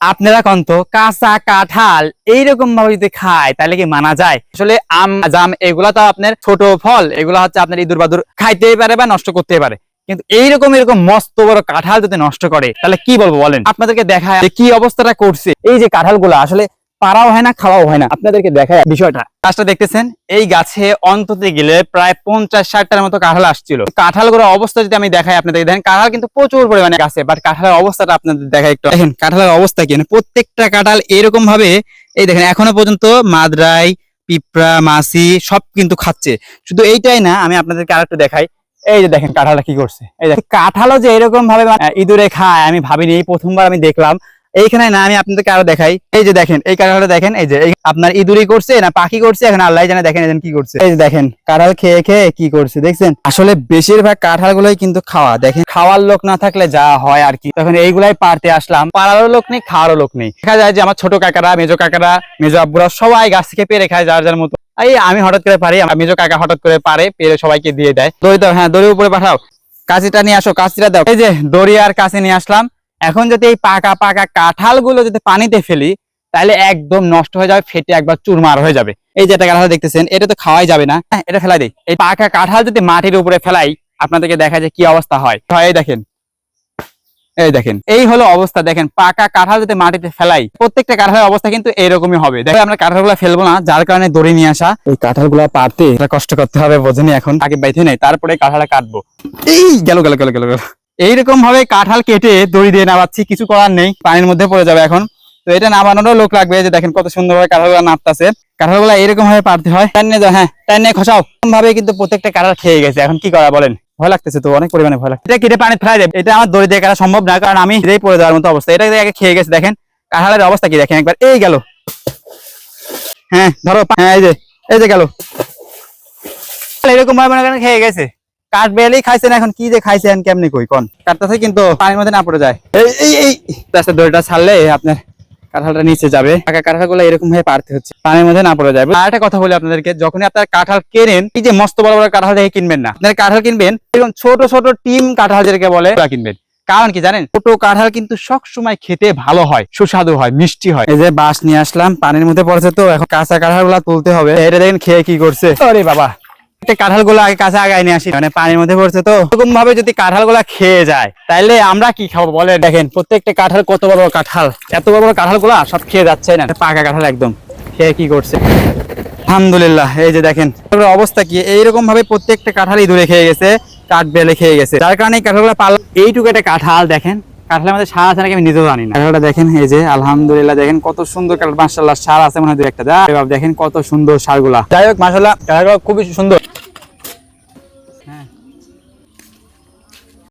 আপনারা কন্ত কাঁচা কাঁঠাল এইরকম ভাবে যদি খায়, তাহলে কি মানা যায়? আসলে আম, জাম, এগুলা তো আপনার ছোট ফল, এগুলা হচ্ছে আপনার ইঁদুর বাদুর খাইতেই পারে বা নষ্ট করতে পারে। কিন্তু এইরকম এরকম মস্ত বড় কাঁঠাল যদি নষ্ট করে, তাহলে কি বলব বলেন? আপনাদেরকে দেখায় কি অবস্থাটা করছে। এই যে কাঁঠাল আসলে পারাও হয় না, খাওয়াও হয় না। আপনাদেরকে দেখায় বিষয়টা। গাছটা দেখতেছেন, এই গাছে অন্ততে গেলে প্রায় পঞ্চাশ ষাটটার মতো কাঁঠাল আসছিল। কাঁঠালগুলোর অবস্থা যদি আমি দেখাই আপনাদের দেখেন কাঁঠাল কিন্তু প্রচুর পরিমাণে গাছে বাট কাঁঠালের অবস্থাটা আপনাদের দেখাই একটু। দেখেন, কাঁঠালের অবস্থা কি? মানে প্রত্যেকটা কাঁঠাল এরকম ভাবে এই দেখেন, এখনও পর্যন্ত মাদ্রাই, পিঁপড়া, মাছি সব কিন্তু খাচ্ছে। শুধু এইটাই না, আমি আপনাদেরকে আর একটু দেখাই। এই যে দেখেন কাঁঠালটা কি করছে। এই দেখেন কাঁঠালও যে এরকম ভাবে ইঁদুরে খায়, আমি ভাবিনি, এই প্রথমবার আমি দেখলাম। এইখানে না, আমি আপনাদেরকে আরও দেখাই। এই যে দেখেন, এই কাঁঠালটা দেখেন, এই যে আপনার ইঁদুরি করছে না পাখি করছে, এখন আল্লাহ জানে দেখেন এজন কি করছে। এই যে দেখেন, কাঁঠাল খেয়ে খেয়ে কি করছে, দেখছেন? আসলে বেশিরভাগ কাঁঠাল গুলোই কিন্তু খাওয়া, দেখেন। খাওয়ার লোক না থাকলে যা হয় আর কি। তখন এইগুলাই পারতে আসলাম। পাড়ারও লোক নেই, খাওয়ারও লোক নেই। দেখা যায় যে আমার ছোট কাকারা, মেজো কাকারা, মেজো আব্বুরা সবাই গাছ থেকে পেরে খায় যার যার মতো। এই আমি হঠাৎ করে পারি, আমার মেজো কাকা হঠাৎ করে পারে, পেরে সবাইকে দিয়ে দেয়। দড়ি দাও হ্যাঁ দড়ি উপরে পাঠাও। কাঁচিটা নিয়ে আসো, কাঁচিটা দাও। এই যে দড়ি আর কাঁচি নিয়ে আসলাম। এখন যদি এই পাকা পাকা কাঁঠালগুলো যদি পানিতে ফেলি তাহলে একদম নষ্ট হয়ে যাবে ফেটে একবার চুরমার হয়ে যাবে। এই যে একটা কাঁঠাল দেখতেছেন এটা তো খাওয়াই যাবে না। হ্যাঁ, এটা ফেলাই দেই। এই পাকা কাঁঠাল যদি মাটির উপরে ফেলাই আপনাদেরকে দেখা যায় কি অবস্থা হয়। এই দেখেন। এই দেখেন এই হলো অবস্থা। দেখেন পাকা কাঁঠাল যদি মাটিতে ফেলাই প্রত্যেকটা কাঁঠালের অবস্থা কিন্তু এরকমই হবে। দেখো আমরা কাঁঠালগুলো ফেলব না যার কারণে দড়ি নিয়ে আসা। এই কাঁঠালগুলো পারতে কষ্ট করতে হবে বোঝেনি এখন। আগে বাইতে নেই তারপরে কাঁঠালটা কাটবো। এই গেল গেল গেল গেল গেল। এইরকম ভাবে কাঁঠাল কেটে দড়ি দিয়ে নামাচ্ছি, কিছু করার নেই, পানির মধ্যে পড়ে যাবে এখন। তো এটা নামানোরও লোক লাগবে যে দেখেন কত সুন্দর ভাবে নামতেছে কাঁঠালগুলো এরকম ভাবে পারতে হয়। টান নিয়ে যাও হ্যাঁ টান নিয়ে খসাও। এরকম ভাবে কিন্তু প্রত্যেকটা কাঁঠাল খেয়ে গেছে, এখন কি করা বলেন? ভয় লাগতেছে তো, অনেক পরিমাণে ভয় লাগছে এটা কেটে পানি ফেলা যাবে এটা আমার দড়ি দিয়ে কাটা সম্ভব না, কারণ আমি এটাই পড়ে যাওয়ার মতো অবস্থা। এটা আগে খেয়ে গেছে, দেখেন। কাঁঠালের অবস্থা কি, দেখেন একবার। এই গেল। হ্যাঁ ধরো হ্যাঁ এই যে এই যে গেল। এরকম ভাবে খেয়ে গেছে। কাঠ বেলেই খাইছেন এখন কি যে খাইছেন কেমনি কই? কোন? কিন্তু পানির মধ্যে না পড়ে যায়। এই এই এই। রাস্তা দড়িটা ছাড়লে আপনার কাঁঠালটা নিচে যাবে। কাঁঠালগুলো এরকম ভাবে পারতে হচ্ছে। পানির মধ্যে না পড়ে যাবে আর একটা কথা বলি আপনাদেরকে যখনই আপনার কাঁঠাল কেনেন এই যে মস্ত বড় বড় কাঁঠাল দেখে কিনবেন না। আপনার কাঁঠাল কিনবেন এরকম ছোট ছোট টিম কাঁঠাল যেটাকে বলে কিনবেন। কারণ কি জানেন? ছোট কাঁঠাল কিন্তু সব সময় খেতে ভালো হয় সুস্বাদু হয় মিষ্টি হয়। এই যে বাঁশ নিয়ে আসলাম পানির মধ্যে পড়েছে তো এখন কাঁচা কাঁঠালগুলা তুলতে হবে। এটা দেখেন খেয়ে কি করছে। আরে বাবা। কাঁঠালগুলো আগে কাছে আগায় নিয়ে আসি। মানে পানির মধ্যে পড়ছে তো। এরকম ভাবে যদি কাঁঠালগুলা খেয়ে যায় তাহলে আমরা কি খাব বলে দেখেন, প্রত্যেকটা কাঁঠাল কত বড় বড় কাঁঠাল। এত বড় বড় কাঁঠালগুলা সব খেয়ে যাচ্ছে না। পাকা কাঁঠাল একদম। খেয়ে কি করছে? আলহামদুলিল্লাহ, এই যে দেখেন। অবস্থা কি? এইরকম ভাবে প্রত্যেকটা কাঁঠালই দূরে খেয়ে গেছে, কাঠ বেলে খেয়ে গেছে। যার কারণে এই কাঁঠালগুলো পাল এইটুকু একটা কাঁঠাল, দেখেন। কাঁঠালের মধ্যে সার আছে নাকি আমি নিজেও জানি না। কাঁঠালটা দেখেন, এই যে, আলহামদুলিল্লাহ, দেখেন কত সুন্দর কাঁঠাল। মাসাল্লাহ সার আছে মনে হয় দু একটা। দেখেন কত সুন্দর সারগুলা। যাই হোক মাসাল্লাহ খুবই সুন্দর।